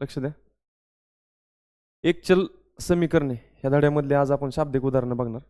लक्ष द्या. एक चल समीकरणे. ह्या धड्यामधले आज आपण शाब्दिक उदाहरणं बघणार.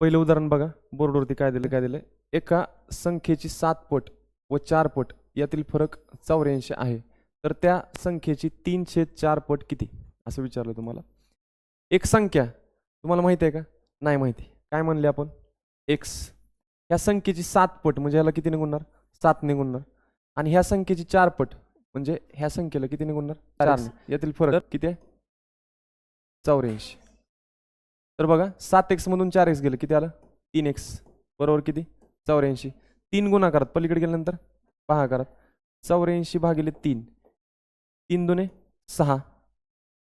पहिलं उदाहरण बघा. बोर्डवरती काय दिलं काय दिलं एका संख्येची सात पट व चार पट यातील फरक चौऱ्याऐंशी आहे. तर त्या संख्येची तीन छेद चार पट किती? असं विचारलं तुम्हाला. एक संख्या. तुम्हाला माहिती आहे का? नाही माहिती. काय म्हणले आपण? एक्स ह्या संख्येची सात पट म्हणजे ह्याला किती निघून सात निघून आणि ह्या संख्येची चार पट म्हणजे ह्या संख्येला किती निघून चार. यातील फरक किती आहे? चौऱ्याऐंशी. तर बघा सात एक्स मधून चार एक्स गेलं किती आलं? तीन एक्स बरोबर किती? चौऱ्याऐंशी. तीन गुणाकारात पलीकडे गेल्यानंतर? भागाकारात चौऱ्याऐंशी भागिले तीन. तीन दोने सहा.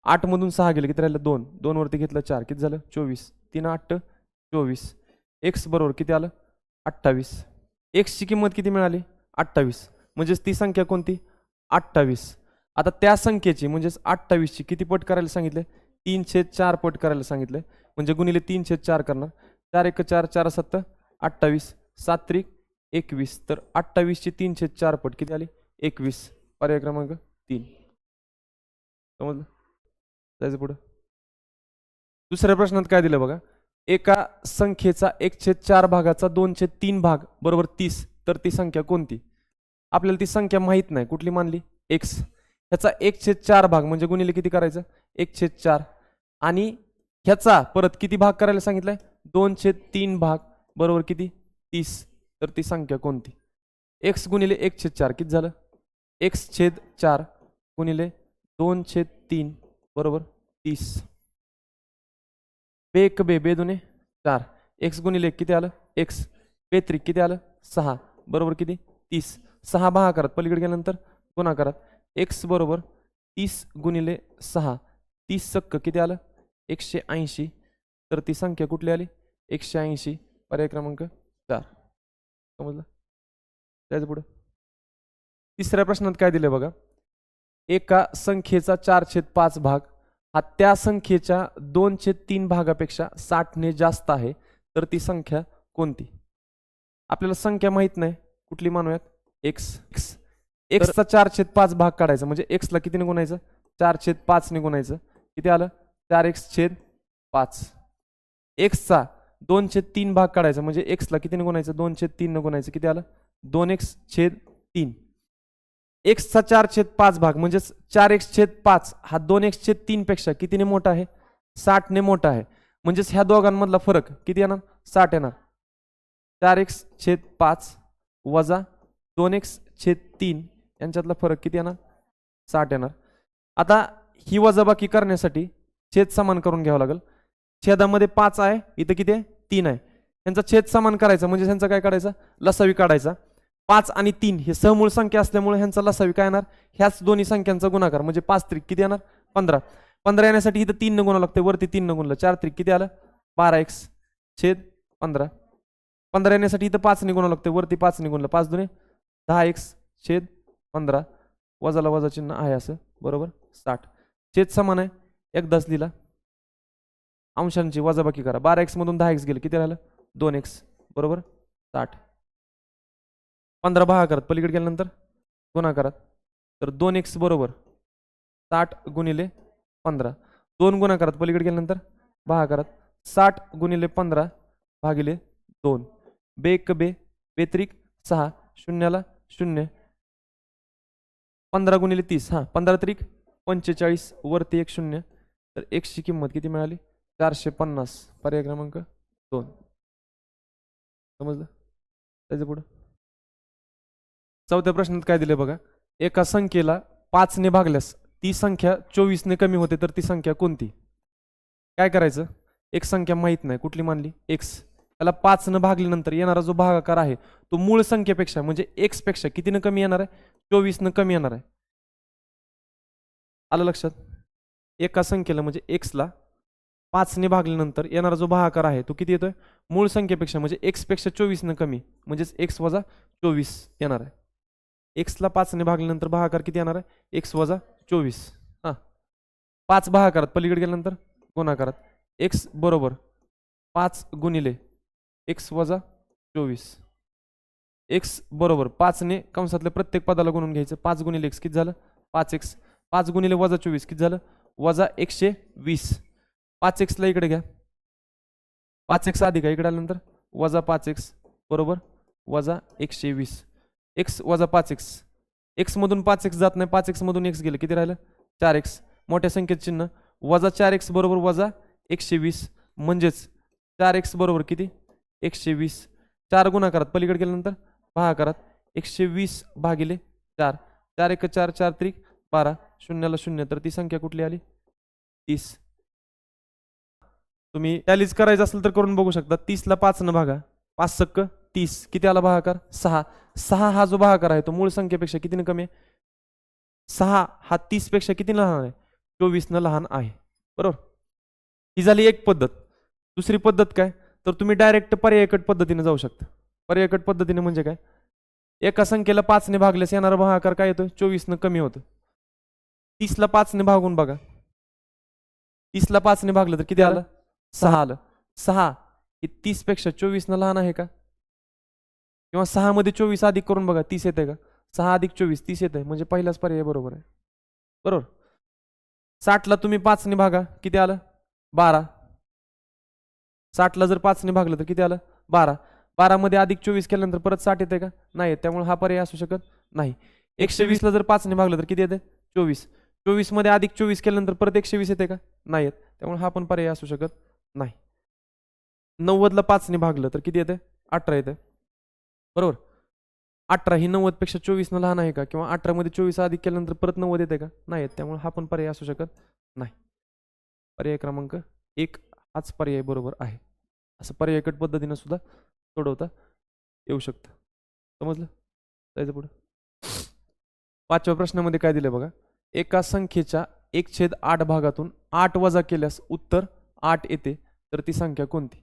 आठमधून सहा गेले किती राहिलं? दोन. दोनवरती घेतलं चार. किती झालं? चोवीस. तीन आठ चोवीस. एक्स बरोबर किती आलं? अठ्ठावीस. एक्सची किंमत किती मिळाली? अठ्ठावीस. म्हणजेच ती संख्या कोणती? अठ्ठावीस. आता त्या संख्येची म्हणजेच अठ्ठावीसची किती पट करायला सांगितले? तीन छेद चार पट करायला सांगितले. म्हणजे गुणिले तीन छेद चार करणार चार एक चार चार सत्तर अठ्ठावीस. सात त्रिक एकवीस. तर अठ्ठावीसची तीन छेद चार पट किती आली? एकवीस. पर्याय क्रमांक तीन. समजलं? जायचं पुढं. दुसऱ्या प्रश्नात काय दिलं बघा? एका संख्येचा एक छेद चार भागाचा दोन छेद तीन भाग बरोबर तीस. तर ती संख्या कोणती? आपल्याला ती संख्या माहीत नाही. कुठली मानली? एक्स ह्याचा एक छेद चार भाग म्हणजे गुणिले किती करायचं? एक छेद चार. आणि ह्याचा परत किती भाग करायला सांगितलंय? दोन छेद तीन भाग बरोबर किती? तीस. तर ती संख्या कोणती? एक्स गुणिले एक छेद चार. किती झालं? एक्स छेद चार गुणिले दोन छेद तीन बरोबर तीस. बेक बे बे दोने चार. एक्स गुणिले किती आलं? एक्स बेत्रिक किती आलं? सहा. बरोबर किती? तीस. सहा भागाकारात पलीकडे गेल्यानंतर गुणाकारात एक्स बरोबर तीस गुणिले सहा. तीस सक्क किती आलं? एकशे ऐंशी. तर ती संख्या कुठली आली? एकशे ऐंशी. पर्याय क्रमांक चार. समजलं? त्याचं पुढं. तिसऱ्या प्रश्नात काय दिलं बघा? एका संख्येचा चार छेद पाच भाग. हा त्या संख्येच्या दोन छेद तीन भागापेक्षा साठने जास्त आहे. तर ती संख्या कोणती? आपल्याला संख्या माहीत नाही. कुठली मानूयात? एक्स एक्स एक्सचा चार छेद पाच भाग काढायचा. म्हणजे एक्सला किती गुणायचं चार छेद पाच गुणायचं किती आलं? चार एक्स छेद पाच. एक्सचा दोन छेद तीन भाग काढायचा. म्हणजे एक्सला किती गुणायचं दोन छेद तीन गुणायचं किती आलं? दोन एक्स छेद तीन. एक्सचा चार छेद पाच भाग. म्हणजेच चार एक्स छेद पाच. हा दोन एक्स छेद तीन पेक्षा कितीने मोठा आहे? साठने मोठा आहे. म्हणजेच ह्या दोघांमधला फरक किती येणार? साठ येणार. चार एक्स छेद पाच वजा दोन एक्स छेद तीन. यांच्यातला फरक किती येणार? साठ येणार. आता ही वजाबाकी करण्यासाठी छेद समान करून घ्यावं लागेल. छेदामध्ये पाच आहे इथं किती आहे? तीन आहे. त्यांचा छेद समान करायचा म्हणजे त्यांचा काय काढायचा? लसावी काढायचा. पाच आणि तीन हे सहमूळ संख्या असल्यामुळे ह्यांचा लसावी काय येणार? ह्याच दोन्ही संख्यांचा गुणाकार म्हणजे पाच त्रिक किती येणार? पंधरा. पंधरा येण्यासाठी इथं तीन न गुणा लागते वरती तीन न गुणलं. चार त्रिक किती आलं? बारा एक्स छेद पंधरा. पंधरा येण्यासाठी इथं पाच निगुणा लागते वरती पाच निगुणलं पाच दोन्ही दहा एक्स छेद पंधरा वजाला वजा चिन्ह आहे असं बरोबर? साठ. छेद समान आहे. एकदाच लिहिला. अंशांची वजाबाकी करा. बारा एक्स मधून दहा एक्स गेले. किती राहिलं? दोन एक्स. बरोबर? साठ. पंधरा भागाकारात पलीकडे गेल्यानंतर गुणाकारात तर दोन एक्स बरोबर साठ गुणिले पंधरा. दोन गुणाकारात पलीकडे गेल्यानंतर भागाकारात साठ गुणिले पंधरा भागिले दोन. बे एक बे. बेत्रिक सहा. शून्याला शून्य. पंधरा गुणिले तीस हां पंधरा तरी पंचेचाळीस वरती एक शून्य. तर एकशी किंमत किती मिळाली? चारशे पन्नास. पर्याय क्रमांक दोन. समजलं? त्याचं पुढं. चौथ्या प्रश्नात काय दिले बघा? एका संख्येला पाचने भागल्यास ती संख्या चोवीसने कमी होते तर ती संख्या कोणती? काय करायचं? एक संख्या माहीत नाही. कुठली मानली? एक्स त्याला पाचनं भागल्यानंतर येणारा जो भागाकार आहे तो मूळ संख्येपेक्षा म्हणजे एक्सपेक्षा कितीनं कमी येणार आहे? चोवीसनं कमी येणार आहे. आलं लक्षात? एका संख्येला म्हणजे एक्सला पाचने भागल्यानंतर येणारा जो भागाकार आहे तो किती येतोय? मूळ संख्येपेक्षा म्हणजे एक्सपेक्षा चोवीसनं कमी म्हणजेच एक्स वजा चोवीस येणार आहे. एक्सला पाचने भागल्यानंतर भागाकार किती येणार आहे? एक्स वजा चोवीस. हां. पाच भागाकारात पलीकडे गेल्यानंतर गुणाकारात. एक्स बरोबर पाच गुणिले एक्स वजा चोवीस. एक्स बरोबर पाचने कंसातल्या प्रत्येक पदाला गुणून घ्यायचं. पाच गुणिले एक्स किती झालं? पाच एक्स. पाच गुणिले वजा चोवीस किती झालं? वजा एकशे वीस. पाच एक्सला इकडे घ्या. पाच एक्स अधिक आहे इकडे आल्यानंतर. वजा पाच एक्स बरोबर वजा एकशे वीस. एक्स वजा पाच एक्स. एक्समधून पाच एक्स जात नाही. पाच एक्समधून एक्स गेलं. किती राहिलं? चार एक्स. मोठ्या संख्येत चिन्ह. वजा चार एक्स बरोबर वजा एकशे वीस. म्हणजेच चार एक्स बरोबर किती? एकशे वीस चार गुणाकारात पलीकडे गेल्यानंतर भागाकारात एकशे वीस भागिले चार. चार एक चार चार त्रिक बारा. शून्याला शून्य. तर ती संख्या कुठली आली? तीस. तुम्ही टॅलीज करायचं असेल तर करून बघू शकता. तीसला पाच न भागा. पाच सक्क तीस. किती आला भागाकार? सहा. सहा हा जो भागाकार आहे तो मूळ संख्येपेक्षा कितीनं कमी आहे? सहा हा तीसपेक्षा किती लहान आहे? चोवीसनं लहान आहे. बरोबर? ही झाली एक पद्धत. दुसरी पद्धत काय? तर तुम्ही डायरेक्ट पर्यायकट पद्धतीने जाऊ शकता. पर्यायकट पद्धतीने म्हणजे काय? एका संख्येला पाचने भागल्यास येणारा भागाकार काय येतो चोवीसनं कमी होतं तीसला पाचने भागून बघा. तीसला पाचने भागलं तर किती आलं? सहा आलं. सहा हे तीसपेक्षा चोवीसनं लहान आहे का? किंवा सहामध्ये चोवीस अधिक करून बघा तीस येते का? सहा अधिक चोवीस तीस येते म्हणजे पहिलाच पर्याय बरोबर आहे. बरोबर? साठला तुम्ही पाचने भागा. किती आलं? बारा. साठला जर पाचने भागलं तर किती आलं? बारा. बारामध्ये अधिक चोवीस केल्यानंतर परत साठ येते का? नाही येत. त्यामुळे हा पर्याय असू शकत नाही. एकशे वीसला जर पाचने भागलं तर किती येते? चोवीस. चोवीसमध्ये अधिक चोवीस केल्यानंतर परत एकशे वीस येते का? नाही येत. त्यामुळे हा पण पर्याय असू शकत नाही. नव्वदला पाचने भागलं तर किती येते? अठरा येते. बरोबर? अठरा ही नव्वदपेक्षा चोवीसनं लहान आहे का? किंवा अठरामध्ये चोवीस अधिक केल्यानंतर परत नव्वद येते का? नाही येत. त्यामुळे हा पण पर्याय असू शकत नाही. पर्याय क्रमांक एक हाच पर्याय बरोबर आहे. असं पर्यायकट पद्धतीनं सुद्धा सोडवता येऊ शकतं. समजलं? जायचं पुढं. पाचव्या प्रश्नामध्ये काय दिलं बघा? एका संख्येच्या एक छेद आठ भागातून आठ वजा केल्यास उत्तर आठ येते तर ती संख्या कोणती?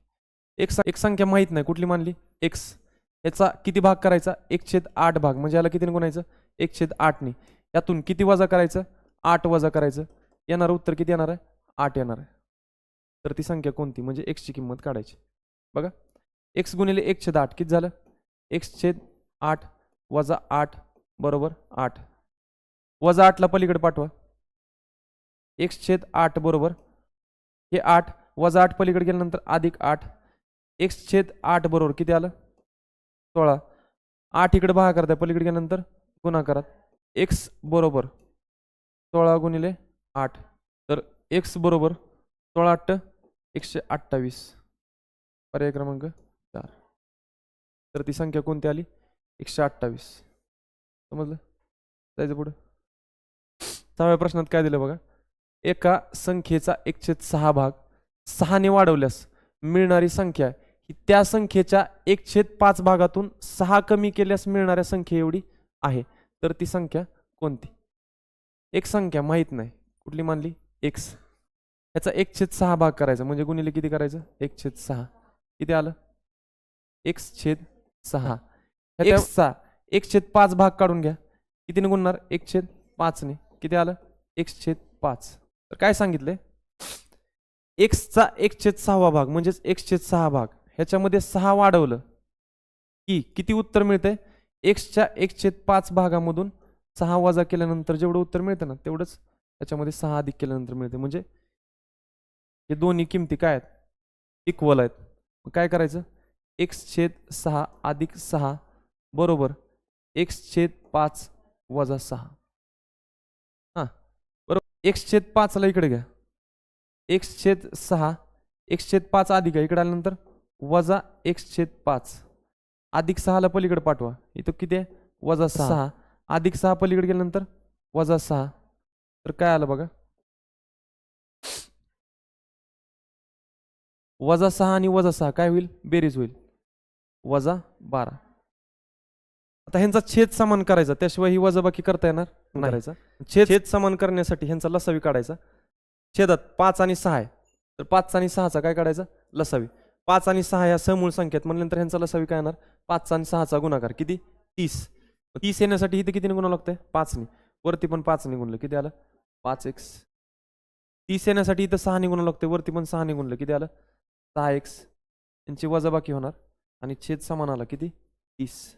एक सा, एक संख्या माहीत नाही. कुठली मानली? एक्स याचा किती भाग करायचा? एक छेद आठ भाग. म्हणजे याला कितीने गुणायचं? एक छेद आठने यातून किती वजा करायचं? आठ वजा करायचं. येणारं उत्तर किती येणार आहे? आठ येणार आहे. तर ती संख्या कोणती? म्हणजे एक्सची किंमत काढायची. बघा. एक्स गुणिले एक छेद आठ किती झालं? एक्स छेद आठ वजा आठ बरोबर आठ. वजा आठला पलीकडे पाठवा. एक्स छेद आठ बरोबर. हे आठ वजा आठ पलीकडे गेल्यानंतर अधिक आठ. एक्स छेद आठ बरोबर किती आलं? सोळा. आठ इकडे भाग करताय पलीकडे गेल्यानंतर गुणाकारात एक्स बरोबर. सोळा गुणिले आठ. तर एक्स बरोबर सोळा आठ एकशे अठ्ठावीस. पर्याय क्रमांक चार. तर ती संख्या कोणती आली? एकशे अठ्ठावीस. समजलं? जायचं पुढं. सहाव्या प्रश्नात काय दिलं बघा? एका संख्येचा एकशे सहा भाग सहाने वाढवल्यास मिळणारी संख्या ही त्या संख्येच्या एक छेद पाच भागातून सहा कमी केल्यास मिळणाऱ्या संख्ये एवढी आहे. तर ती संख्या कोणती? एक संख्या माहीत नाही. कुठली मानली? एक्स. याचा एक छेद सहा भाग करायचा. म्हणजे गुणिले किती करायचं? एक छेद सहा. किती आलं? एक्स छेद सहा. एक्सचा एक छेद पाच भाग काढून घ्या. कितीने गुणणार? एक छेद पाचने. किती आलं? एक्स छेद पाच. तर काय सांगितलंय? एक्सचा एक छेद सहावा भाग म्हणजेच एक छेद सहा भाग. ह्याच्यामध्ये सहा वाढवलं की किती उत्तर मिळतंय? एक्सच्या एक छेद पाच भागामधून सहा वजा केल्यानंतर जेवढं उत्तर मिळतं ना तेवढंच त्याच्यामध्ये सहा अधिक केल्यानंतर मिळते म्हणजे हे दोन्ही किमती काय आहेत? इक्वल आहेत. मग काय करायचं? एक्स छेद सहा अधिक सहा बरोबर एक्स छेद पाच वजा सहा. हां बरोबर. एक्स छेद पाचला इकडे घ्या. एक्स छेद सहा एक्स छेद पाच अधिक आहे. इकडे आल्यानंतर वजा एक्स छेद पाच. अधिक सहाला पलीकडे पाठवा. इथं किती आहे? वजा सहा. अधिक सहा पलीकडे गेल्यानंतर वजा सहा. तर काय आलं बघा? वजा सहा आणि वजा सहा काय होईल? बेरीज होईल. वजा बारा. आता ह्यांचा छेद समान करायचा त्याशिवाय ही वजाबाकी करता येणार नाही. करायचा? छेद छेद समान करण्यासाठी ह्यांचा लसावी काढायचा. छेदात पाच आणि सहा आहे. तर पाच आणि सहाचा काय काढायचा? लसावी. पाच आणि सहा या समूळ संख्येत म्हणल्यानंतर ह्यांचा लसावी काय येणार? पाच आणि सहाचा गुणाकार. किती? तीस. तीस येण्यासाठी इथे कितीने गुणावं लागतंय? पाचने. वरती पण पाचने गुणलं किती आलं? पाच एक्स. तीस येण्यासाठी इथं सहाने गुणावं लागतंय. वरती पण सहाने गुणलं किती आलं? सहा एक्स यांची वजाबाकी होणार आणि छेद समान आला किती? तीस.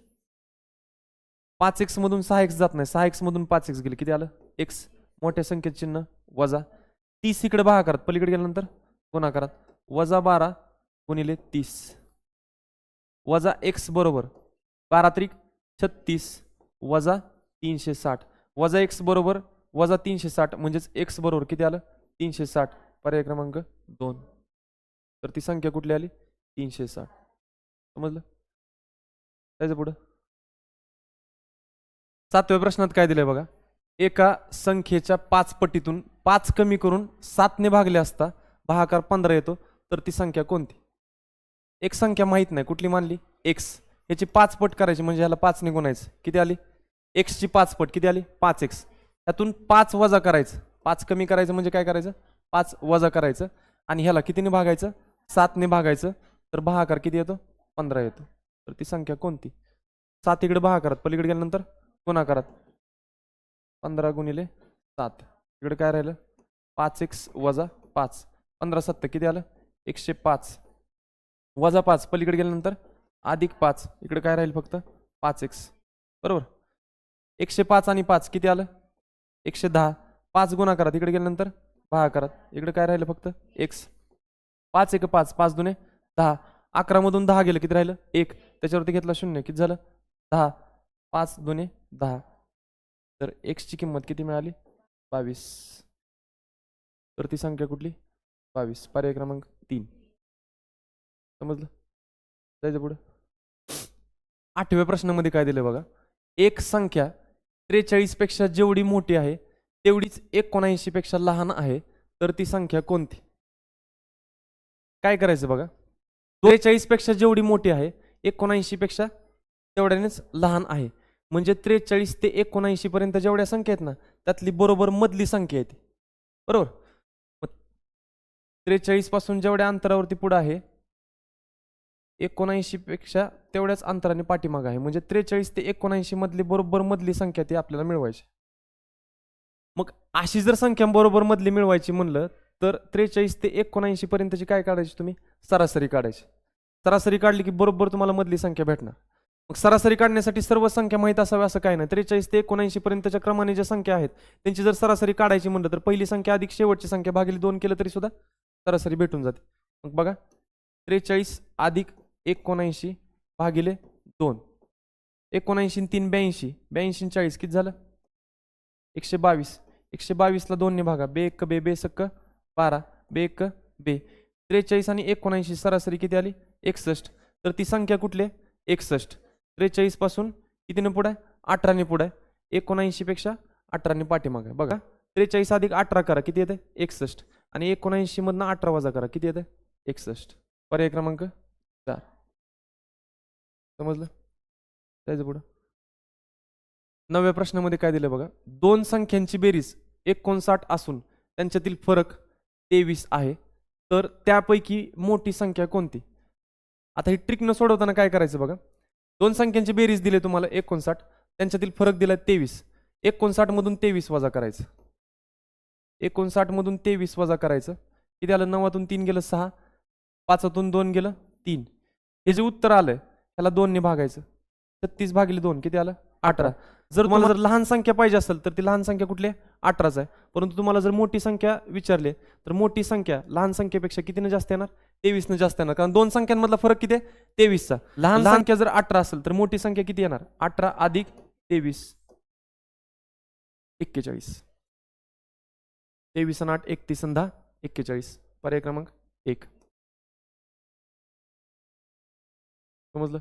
पाच एक्स मधून सहा एक्स जात नाही. सहा एक्स मधून पाच एक्स गेले. किती आलं? एक्स मोठ्या संख्येचे चिन्ह. वजा. तीस इकडे भागाकारात पलीकडे गेल्यानंतर गुणाकारात वजा बारा गुणिले तीस. वजा एक्स बरोबर बारा त्रिक छत्तीस. वजा तीनशे साठ. वजा एक्स बरोबर वजा तीनशे साठ. म्हणजेच एक्स बरोबर किती आलं? तीनशे साठ. पर्याय क्रमांक दोन. तर ती संख्या कुठली आली? तीनशे साठ समजलं? जायचं पुढं. सातव्या प्रश्नात काय दिलंय बघा? एका संख्येच्या पाच पटीतून पाच कमी करून सातने भागले असता भागाकार पंधरा येतो तर ती संख्या कोणती? एक संख्या माहीत नाही. कुठली मानली? एक्स याची पाच पट करायची म्हणजे ह्याला पाचने गुणायचं. किती आली? एक्सची पाच पट. किती आली? पाच एक्स त्यातून पाच वजा करायचं. पाच कमी करायचं म्हणजे काय करायचं? पाच वजा करायचं. आणि ह्याला कितीने भागायचं? सातने भागायचं तर भागाकार किती येतो? पंधरा येतो. तर ती संख्या कोणती? सात इकडे भागाकारात पलीकडे गेल्यानंतर गुणाकारात पंधरा गुणिले सात. इकडे काय राहिलं? पाच एक्स वजा पाच. पंधरा सत्तर किती आलं? एकशे पाच. वजा पाच पलीकडे गेल्यानंतर अधिक पाच. इकडे काय राहील फक्त? पाच एक्स. बरोबर? एकशे पाच आणि पाच किती आलं? एकशे दहा. पाच गुणाकारात इकडे गेल्यानंतर भागाकारात इकडे काय राहिलं फक्त? एक्स. पाच एक पाच पाच दुने दहा. अकरामधून दहा गेलं किती राहिलं? एक. त्याच्यावरती घेतला शून्य. किती झालं? दहा. पाच दुने दहा. तर एक्सची किंमत किती मिळाली? बावीस. तर ती संख्या कुठली? बावीस. पर्याय क्रमांक तीन. समजलं? जायचं पुढं. आठव्या प्रश्नामध्ये काय दिलं बघा? एक संख्या त्रेचाळीसपेक्षा जेवढी मोठी आहे तेवढीच एकोणऐंशीपेक्षा लहान आहे. तर ती संख्या कोणती? काय करायचं बघा? त्रेचाळीसपेक्षा जेवढी मोठी आहे एकोणऐंशी पेक्षा तेवढ्यानेच लहान आहे. म्हणजे त्रेचाळीस ते एकोणऐंशीपर्यंत जेवढ्या संख्या आहेत ना त्यातली बरोबर मधली संख्या आहे ती. बरोबर? मग त्रेचाळीसपासून जेवढ्या अंतरावरती पुढं आहे एकोणऐंशीपेक्षा तेवढ्याच अंतराने पाठीमाग आहे. म्हणजे त्रेचाळीस ते एकोणऐंशी मधली बरोबर मधली संख्या ती आपल्याला मिळवायची मग अशी जर संख्या बरोबर मधली मिळवायची म्हणलं तर त्रेचाळीस ते एकोणऐंशी पर्यंतची काय काढायची तुम्ही? सरासरी काढायची. सरासरी काढली की बरोबर तुम्हाला मधली संख्या भेटणार. मग सरासरी काढण्यासाठी सर्व संख्या माहीत असावी असं काय नाही. त्रेचाळीस ते एकोणऐंशी पर्यंतच्या क्रमाने ज्या संख्या आहेत त्यांची जर सरासरी काढायची म्हणलं तर पहिली संख्या अधिक शेवटची संख्या भागिली दोन केलं तरी सुद्धा सरासरी भेटून जाते. मग बघा त्रेचाळीस अधिक एकोणऐंशी भागिले दोन. एकोणऐंशी तीन ब्याऐंशी. ब्याऐंशी चाळीस किती झालं? एकशे बावीस. एकशे बावीसला दोनने भागा. बे एक बे बे सक्क बारा बे एक बे. त्रेचाळीस आणि एकोणऐंशी सरासरी किती आली? एकसष्ट. तर ती संख्या कुठली आहे? एकसष्ट. त्रेचाळीसपासून कितीने पुढं आहे? अठराने पुढं आहे. एकोणऐंशीपेक्षा अठराने पाठीमाग आहे. बघा. त्रेचाळीस अधिक अठरा करा. किती येते एकसष्ट. आणि एकोणऐंशीमधनं अठरा वजा करा. किती येते एकसष्ट. पर्याय क्रमांक चार. समजलं? जायचं पुढं. नव्या प्रश्नामध्ये काय दिलं बघा? दोन संख्यांची बेरीज एकोणसाठ असून त्यांच्यातील फरक तेवीस आहे. तर त्यापैकी मोठी संख्या कोणती? आता ही ट्रिक न सोडवताना काय करायचं बघा. दोन संख्यांचे बेरीज दिले तुम्हाला एकोणसाठ. त्यांच्यातील फरक दिला तेवीस. एकोणसाठमधून तेवीस वजा करायचं. एकोणसाठमधून तेवीस वजा करायचं. किती आलं नवातून तीन गेलं सहा. पाचातून दोन गेलं तीन. हे जे उत्तर आलं त्याला दोनने भागायचं. छत्तीस भागिले दोन किती आलं? अठरा. जर तुम्हाला जर लहान संख्या पाहिजे असेल तर ती लहान संख्या कुठली? आहे अठराच आहे. परंतु तुम्हाला जर मोठी संख्या विचारली तर मोठी संख्या लहान संख्येपेक्षा कितीनं जास्त येणार? तेवीसनं जास्त येणार. कारण दोन संख्यांमधला फरक किती आहे? तेवीसचा. लहान संख्या जर अठरा असेल तर मोठी संख्या किती येणार? अठरा अधिक तेवीस. एक्केचाळीस. तेवीस आणि आठ एकतीस आणि दहा एक्केचाळीस. पर्याय क्रमांक एक. समजलं?